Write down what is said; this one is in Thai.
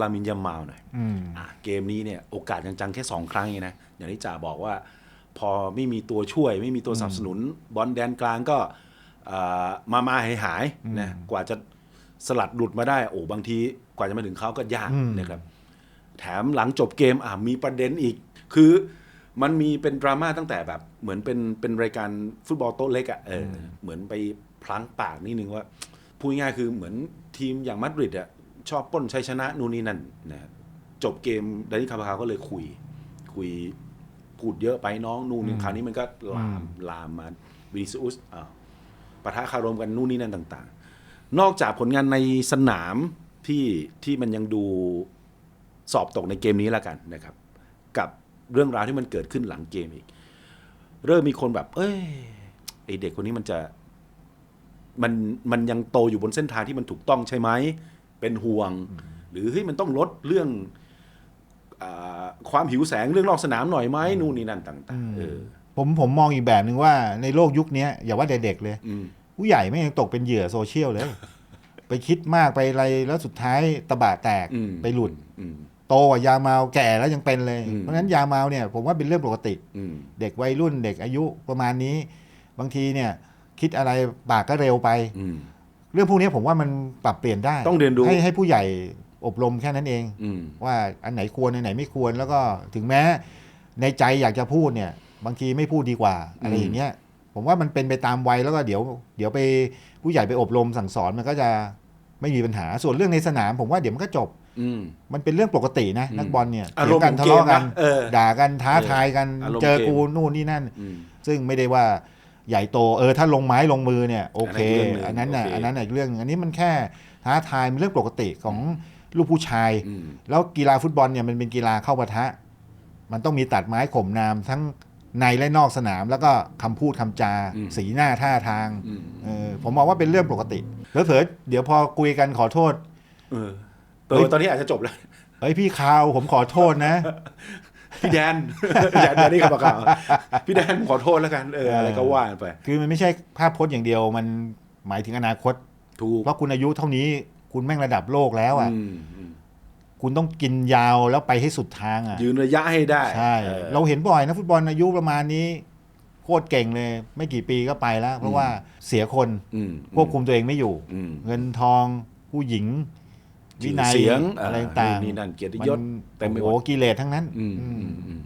ลามินยามาลหน่อยอืมอะเกมนี้เนี่ยโอกาสจังๆแค่ 2 ครั้งเองนะ อย่างที่จ่าบอกว่า พอไม่มีตัวช่วย ไม่มีตัวสนับสนุน บอลแดนกลางก็อ่ามามาหายหายๆนะกว่าจะสลัดหลุดมาได้โอ้บางทีกว่าจะมาถึงเขาก็ยากอืมนะครับ แถมหลังจบเกมอะมีประเด็นอีก คือมันมีเป็นดราม่าตั้งแต่แบบเหมือนเป็นเป็นรายการฟุตบอลโต๊ะเล็กอะ่ะเอออเหมือนไปพลั้งปากนิดนึงว่าพูดง่ายๆคือเหมือนทีมอย่างมาดริดอะ่ะ ชอบปล้นชัยชนะนู่นนี่นั่นนะจบเกมดานิคาพาก็เลยคุย คุยพูดเยอะไปน้องนู่นนี่คราวนี้มันก็ลามลามมาวินิซิอุสอ้าวปะทะคารมกันนู่นนี่นั่นต่าง ๆ นอกจากผลงานในสนามที่ที่มันยังดูสอบตกในเกมนี้แล้วกันนะครับ กับเรื่องราวที่มันเกิดขึ้นหลังเกมอีก เริ่มมีคนแบบ เอ้ยไอเด็กคนนี้มันจะมันมันยังโตอยู่บนเส้นทางที่มันถูกต้องใช่ไหม เป็นห่วง หรือเฮ้ยมันต้องลดเรื่องอาความหิวแสงเรื่องนอกสนามหน่อยไหมนู่นนี่นั่นต่างๆเออผมผมมองอีกแบบหนึ่งว่าในโลกยุคนี้อย่าว่าแต่เด็กเลยอืมผู้ใหญ่ไม่งยังตกเป็นเหยื่อโซเชียลเลย ไปคิดมากไปอะไรแล้วสุดท้ายตะบะแตกอืมไปหลุดอืมโตกว่ายาเมาแก่แล้วยังเป็นเลยอืมเพราะฉะนั้นยาเมาเนี่ยผมว่าเป็นเรื่องปกติอืมเด็กวัยรุ่นเด็กอายุประมาณนี้ บางทีเนี่ย คิดอะไรปากก็เร็วไปอืม เรื่องพวกนี้ผมว่ามันปรับเปลี่ยนได้ต้องเรียนรู้ให้ให้ผู้ใหญ่อบรมแค่นั้นเอง อืม ว่าอันไหนควรอันไหนไม่ควรแล้วก็ถึงแม้ในใจอยากจะพูดเนี่ย บางทีไม่พูดดีกว่าอะไรอย่างเงี้ยผมว่ามันเป็นไปตามวัยแล้วก็เดี๋ยว เดี๋ยวไปผู้ใหญ่ไปอบรมสั่งสอนมันก็จะไม่มีปัญหาส่วนเรื่องในสนาม ผมว่าเดี๋ยวมันก็จบ อืม มันเป็นเรื่องปกตินะอืม นักบอลเนี่ยอารมณ์เถียงกันทะเลาะกันของเกมนะเออ ด่ากันท้าทายกัน อารมณ์เจอเกม กูนู่นนี่นั่น อืม ซึ่งไม่ได้ว่า ใหญ่โตเออถ้าลงไม้ลงมือเนี่ยโอเคอัอันนนั้นั้นนอีกน่ะเรื่องหนึ่งโอเคอันนั้นน่ะอีกเรื่องหนึ่งอันนี้มันแค่ท้าทายมันเรื่องปกติของลูกผู้ชายอืมแล้วกีฬาฟุตบอลเนี่ยมันเป็นกีฬาเข้าปะทะ มันต้องมีตัดไม้ข่มนามทั้งในและนอกสนาม แล้วก็คำพูดคำจาอืมสีหน้าท่าทางอืมเออผมมองว่าเป็นเรื่องปกติเผลอๆเดี๋ยวพอคุยกันขอโทษเออเออตอนนี้อาจจะจบแล้วเฮ้ยพี่คาวผมขอโทษนะ พี่แดนพี่แดนแดนนี่กับปากกาพี่แดนผมขอโทษแล้วกันเอออะไรก็ว่ากันไป คือมันไม่ใช่ภาพพจน์อย่างเดียวมันหมายถึงอนาคตถูกเพราะคุณอายุเท่านี้คุณแม่งระดับโลกแล้วอะอืมอืมคุณต้องกินยาวแล้วไปให้สุดทางอะยืนระยะให้ได้ใช่ออเราเห็นบ่อยนะฟุตบอลอายุประมาณนี้โคตรเก่งเลย ไม่กี่ปีก็ไปแล้ว เพราะว่าเสียคนอืมควบคุมตัวเองไม่อยู่อืมเงินทองผู้หญิง วินัยชื่อเสียงอะไรอ่าต่างนี่นั่นเกียรติมันยศเต็มไปหมดโอ้โหกิเลสทั้งนั้น อืมอือืมมอืม